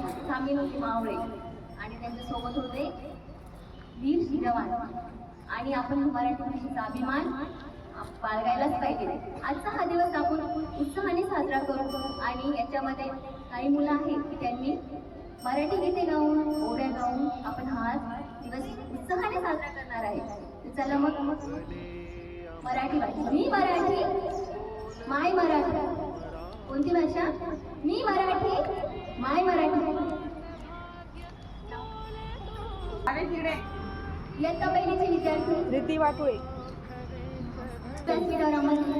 स्वामी सामील मावळे. आणि त्यांच्यासोबत होते वीर शिरवान आणि आपण मराठी भाषेचा अभिमान बाळगायलाच पाहिजे. आजचा हा दिवस आपण उत्साहाने साजरा करू. आणि याच्यामध्ये काही मुलं आहेत की त्यांनी मराठी गीते गाऊन ओव्या गाऊन आपण हा दिवस उत्साहाने साजरा करणार आहे. चला मग मराठी भाषा. मी मराठी माय मराठी. कोणती भाषा? मी मराठी. माय मराठी. इयत्ता पहिलीचे विद्यार्थी. रीती वाटोळे.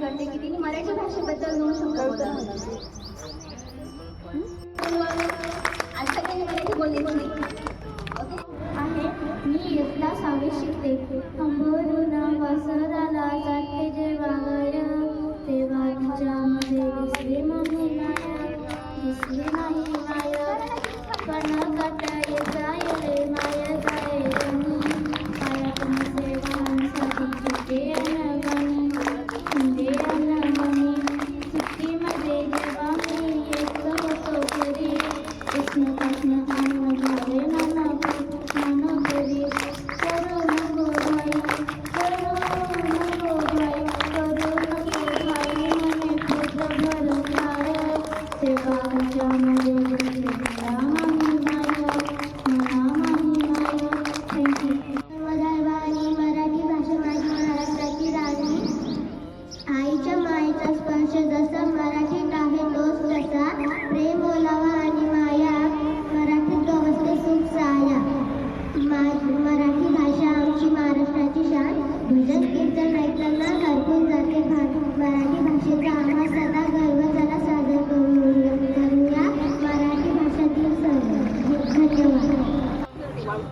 करते की तिने मराठी भाषेबद्दल दोन शब्द बोलावे आज सगळ्यांनी मराठी बोलले. ओके. आहे. मी इयत्ता सहावी शिकते. Música शान भजन कीर्तन ऐकताना हरपून जाते मराठी भाषेचा आम्हा सदा गर्व चला सादर करूया करूया मराठी भाषेतील सर्व. धन्यवाद.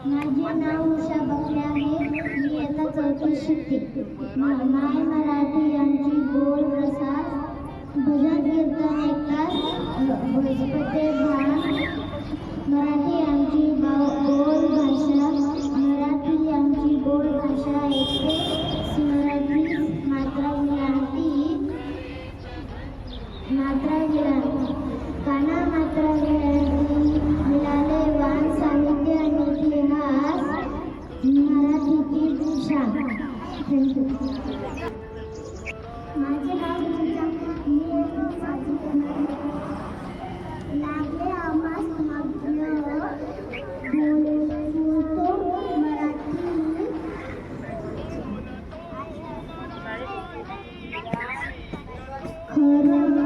माझे नाव उषा बकले आहे. मी आता चौथी शिकते. माय मराठी यांची बोल प्रसाद. भजन कीर्तन ऐकतात. भजपते भान मराठी आमची गोड बोल भाषा. मराठी आमची बोल भाषा ऐकते. Thank you.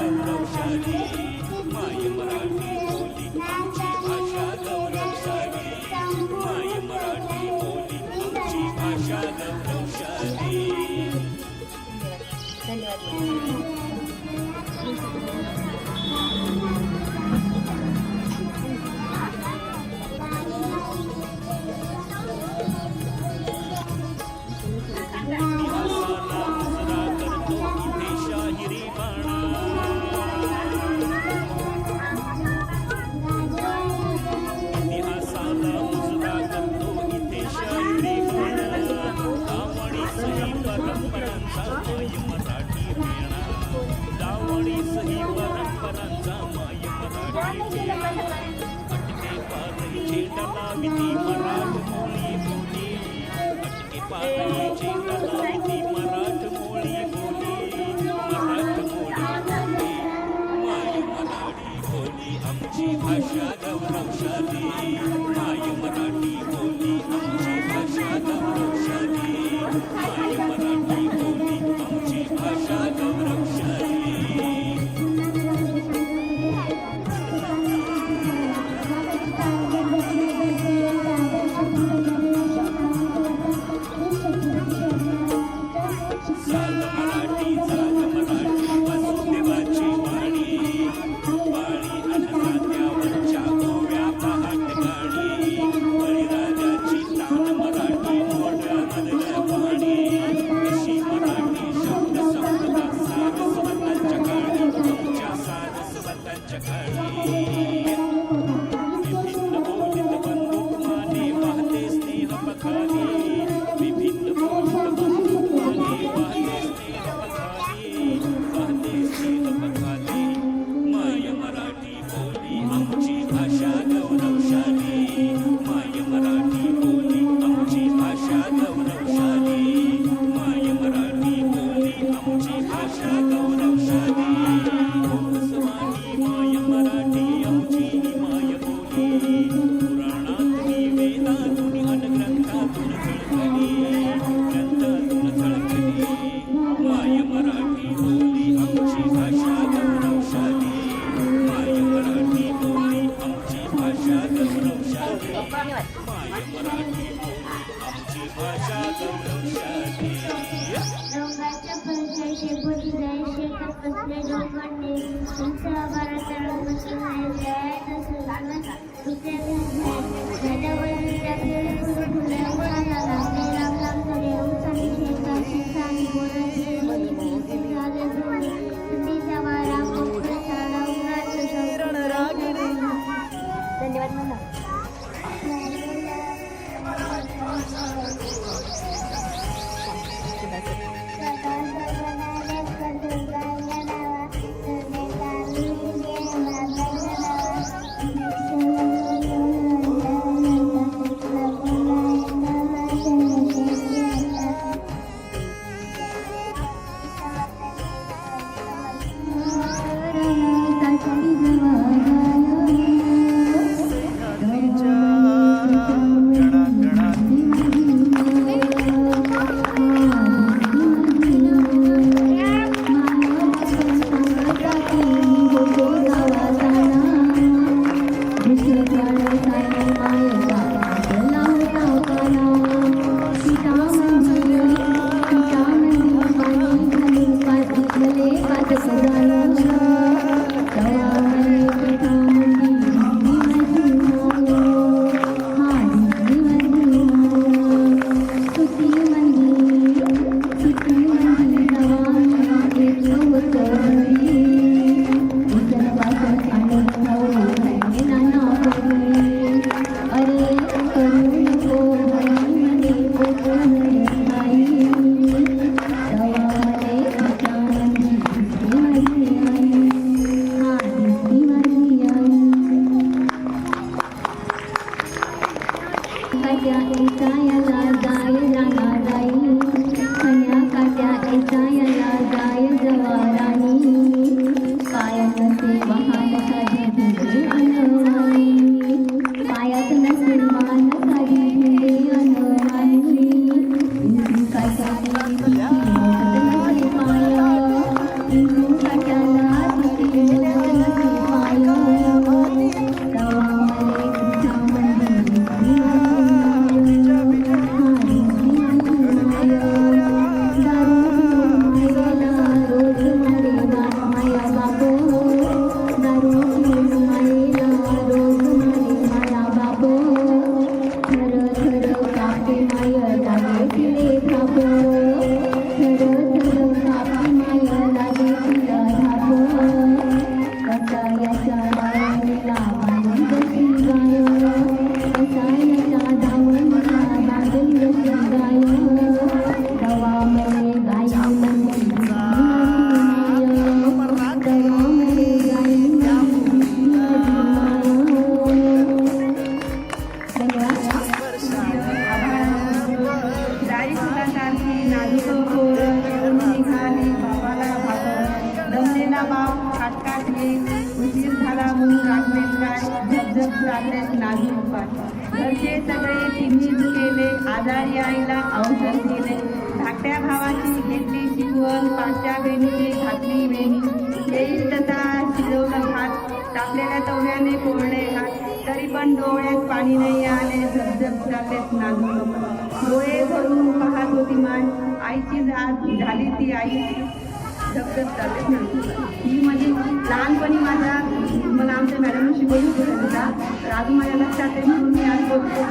Thank you. बोली आमची भाषा 红色 झपझप नाही नाजूक घरचे सगळे तिन्हीच केले आजारी आईला औषध दिले. धाकट्या भावाची घेतली शिकवण पाचच्या बेनीची घातली वेणी. येईल शिजवलं भात तापलेल्या तवड्याने कोरडे हात. तरी पण डोळ्यात पाणी नाही आले झपझप चाललेत नाजूक डोळे भरून पाहत होती मान. आईची जात झाली ती आई. झपझप चालत नाही ही म्हणजे लहानपणी माझ्या मला आमच्या मॅडमने शिकवली होती कविता तर अजून माझ्या लक्षात आहे म्हणून मी आज बोलतो